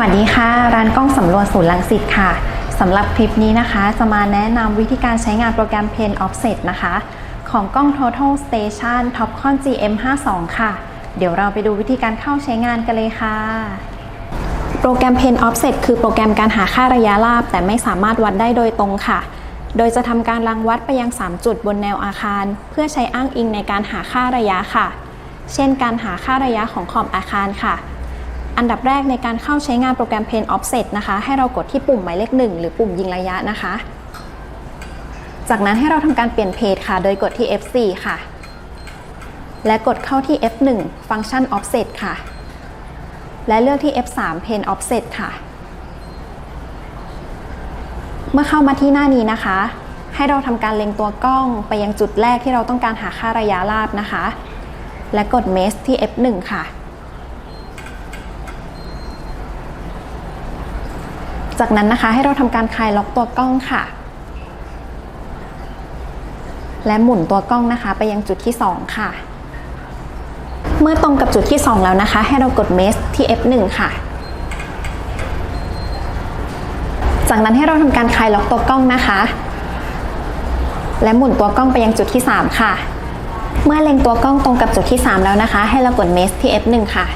วัสดีค่ะ ร้านกล้องสำรวจศูนย์ลังสิตค่ะสำหรับคลิปนี้นะคะ จะมาแนะนำวิธีการใช้งานโปรแกรม Pen Offset นะคะ ของกล้อง Total Station Topcon GM52 ค่ะ เดี๋ยวเราไปดูวิธีการเข้าใช้งานกันเลยค่ะ โปรแกรม Pen Offset คือโปรแกรมการหาค่าระยะราบ แต่ไม่สามารถวัดได้โดยตรงค่ะ โดยจะทำการรังวัดไปยัง 3 จุดบนแนวอาคาร เพื่อใช้อ้างอิงในการหาค่าระยะค่ะ เช่น การหาค่าระยะของขอบอาคารค่ะ อันดับแรกในการเข้าใช้งานโปรแกรม Pen Offset นะคะ ให้เรากดที่ปุ่มหมายเลข 1 หรือปุ่มยิงระยะนะคะ จากนั้นให้เราทำการเปลี่ยนเพจค่ะ โดยกดที่ F4 ค่ะ และกดเข้าที่ F1 ฟังก์ชัน Offset ค่ะ และเลือกที่ F3 Pen Offset ค่ะ เมื่อเข้ามาที่หน้านี้นะคะ ให้เราทำการเล็งตัวกล้องไปยังจุดแรกที่เราต้องการหาค่าระยะราบนะคะ และกด Mesh ที่ F1 ค่ะ จากนั้นนะคะให้เราทำการคลายล็อกตัวกล้องค่ะ และหมุนตัวกล้องนะคะ ไปยังจุดที่ 2 ค่ะ เมื่อตรงกับจุดที่ 2 แล้วนะคะ ให้เรากด Mesh ที่ F1 ค่ะ จากนั้นให้เราทำการคลายล็อกตัวกล้องนะคะ และหมุนตัวกล้องไปยังจุดที่ 3 ค่ะ เมื่อเล็งตัวกล้องตรงกับจุดที่ 3 แล้วนะคะ ให้เรากด Mesh ที่ F1 ค่ะ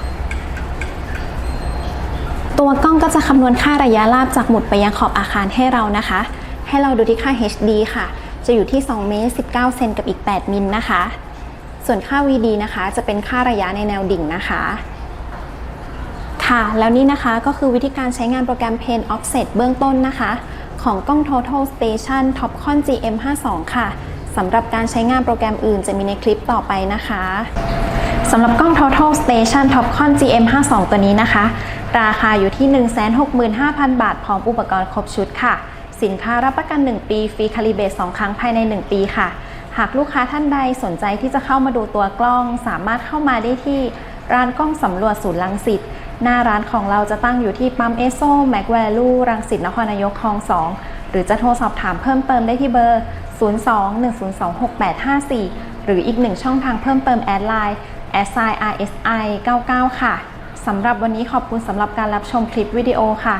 ตัวกล้องก็จะคำนวณค่าระยะราบจากหมุดไปยังขอบอาคารให้เรานะคะ ให้เราดูที่ค่า HD ค่ะ จะอยู่ที่2เมตร19 เซนกับอีก 8 มิลนะคะ ส่วนค่า VD นะคะ จะเป็นค่าระยะในแนวดิ่งนะคะ ค่ะ แล้วนี่นะคะก็คือวิธีการใช้งานโปรแกรม Pen Offset เบื้องต้นนะคะ ของกล้อง Total Station Topcon GM52 ค่ะสำหรับการใช้งานโปรแกรมอื่นจะมีในคลิปต่อไปนะคะ สำหรับกล้อง Total Station Topcon GM52 ตัวนี้นะคะ ราคาอยู่ที่ 165,000 บาท พร้อมอุปกรณ์ครบชุดค่ะ สินค้ารับประกัน 1 ปี ฟรีคาลิเบต2ครั้งภายใน 1 ปีค่ะ หากลูกค้าท่านใดสนใจที่จะเข้ามาดูตัวกล้อง สามารถเข้ามาได้ที่ร้านกล้องสำรวจศูนย์ลังสิตหน้าร้านของเราจะตั้งอยู่ที่ปั๊มเอโซแม็กแวลูรังสิตนครนายกคลอง 2 หรือจะโทรสอบถามเพิ่มเติมได้ที่เบอร์ 02-102-6854 หรืออีกหนึ่งช่องทางเพิ่มเติมแอดไลน์ s i RSI 99 ค่ะ สำหรับวันนี้ขอบคุณสำหรับการรับชมคลิปวิดีโอค่ะ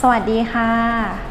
สวัสดีค่ะ